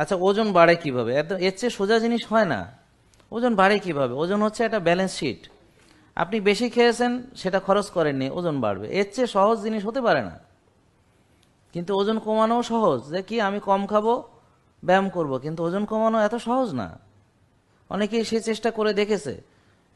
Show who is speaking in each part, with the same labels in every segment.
Speaker 1: আচ্ছা ওজন বাড়ে কীভাবে? এত, এর চেয়ে সোজা জিনিস হয় না। ওজন বাড়ে কীভাবে? ওজন হচ্ছে একটা ব্যালেন্স শিট আপনি বেশি খেয়েছেন, সেটা খরচ করেননি, ওজন বাড়বে। এর চেয়ে সহজ জিনিস হতে পারে না। কিন্তু ওজন কমানোও সহজ। যে কি, আমি কম খাব, ব্যায়াম করব, কিন্তু ওজন কমানো এত সহজ না। অনেকেই সে চেষ্টা করে দেখেছে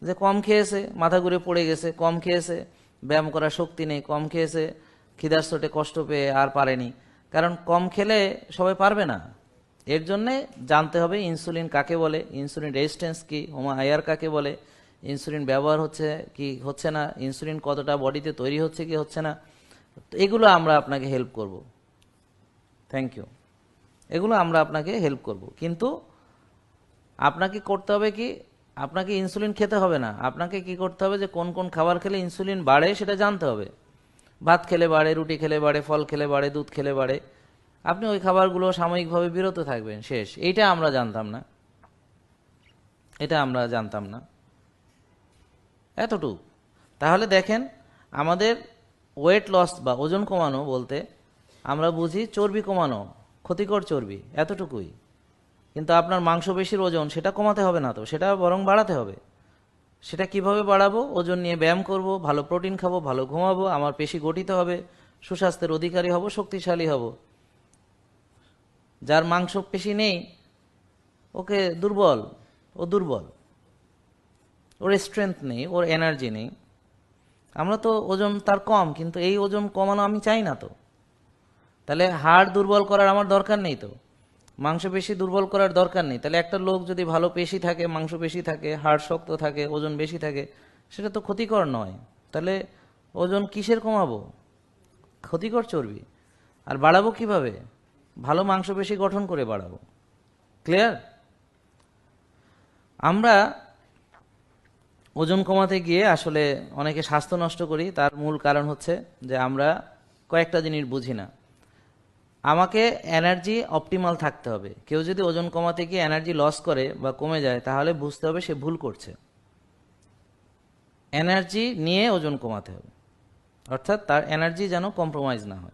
Speaker 1: যে কম খেয়েছে, মাথা ঘুরে পড়ে গেছে, কম খেয়েছে, ব্যায়াম করার শক্তি নেই, কম খেয়েছে, খিদার চোটে কষ্ট পেয়ে আর পারেনি। কারণ কম খেলে সবাই পারবে না। এর জন্যে জানতে হবে ইনসুলিন কাকে বলে? ইনসুলিন রেজিস্ট্যান্স কি? হোমা আয়ার কাকে বলে? ইনসুলিন ব্যবহার হচ্ছে কি হচ্ছে না? ইনসুলিন কতটা বডিতে তৈরি হচ্ছে কি হচ্ছে না? এগুলো আমরা আপনাকে হেল্প করব। থ্যাংক ইউ এগুলো আমরা আপনাকে হেল্প করব। কিন্তু আপনাকে করতে হবে কি? আপনাকে ইনসুলিন খেতে হবে না। আপনাকে কি করতে হবে যে কোন কোন খাবার খেলে ইনসুলিন বাড়ে সেটা জানতে হবে। ভাত খেলে বাড়ে, রুটি খেলে বাড়ে, ফল খেলে বাড়ে, দুধ খেলে বাড়ে। আপনি ওই খাবারগুলো সাময়িকভাবে বিরত থাকবেন, শেষ। এইটা আমরা জানতাম না। এটা আমরা জানতাম না। এতটুকু। তাহলে দেখেন, আমাদের ওয়েট লস বা ওজন কমানো বলতে আমরা বুঝি চর্বি কমানো, ক্ষতিকর চর্বি, এতটুকুই। কিন্তু আপনার মাংসপেশির ওজন, সেটা কমাতে হবে না তো, সেটা বরং বাড়াতে হবে। সেটা কীভাবে বাড়াবো? ওজন নিয়ে ব্যায়াম করব, ভালো প্রোটিন খাব, ভালো ঘুমাবো, আমার পেশি গঠিত হবে, সুস্বাস্থ্যের অধিকারী হব, শক্তিশালী হব। যার মাংস পেশি নেই, ওকে দুর্বল, ও দুর্বল। ওর স্ট্রেংথ নেই, ওর এনার্জি নেই। আমরা তো ওজন তার কম, কিন্তু এই ওজন কমানো আমি চাই না তো। তাহলে হাড় দুর্বল করার আমার দরকার নেই তো। মাংসপেশি দুর্বল করার দরকার নেই। তাহলে একটা লোক যদি ভালো পেশি থাকে, মাংসপেশি থাকে, হাড় শক্ত থাকে, ওজন বেশি থাকে, সেটা তো ক্ষতিকর নয়। তাহলে ওজন কিসের কমাবো? ক্ষতিকর চর্বি। আর বাড়াবো কীভাবে? ভালো মাংসপেশি গঠন করে বাড়াবো। ক্লিয়ার আমরা ওজন কমাতে গিয়ে আসলে অনেকে স্বাস্থ্য নষ্ট করি, তার মূল কারণ হচ্ছে যে আমরা কয়েকটা জিনিস বুঝি না। আমাকে এনার্জি অপটিমাল থাকতে হবে। কেউ যদি ওজন কমাতে গিয়ে এনার্জি লস করে বা কমে যায়, তাহলে বুঝতে হবে সে ভুল করছে। এনার্জি নিয়ে ওজন কমাতে হবে। অর্থাৎ তার এনার্জি যেন কম্প্রোমাইজ না হয়।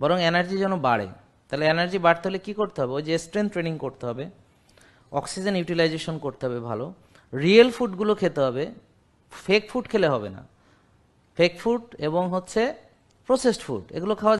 Speaker 1: বরং এনার্জি যেন বাড়ে। তাহলে এনার্জি বাড়তে হলে কী করতে হবে? ওই যে স্ট্রেংথ ট্রেনিং করতে হবে অক্সিজেন ইউটিলাইজেশন করতে হবে ভালো রিয়েল ফুডগুলো খেতে হবে ফেক ফুড খেলে হবে না। ফেক ফুড এবং হচ্ছে প্রসেসড ফুড এগুলো খাওয়া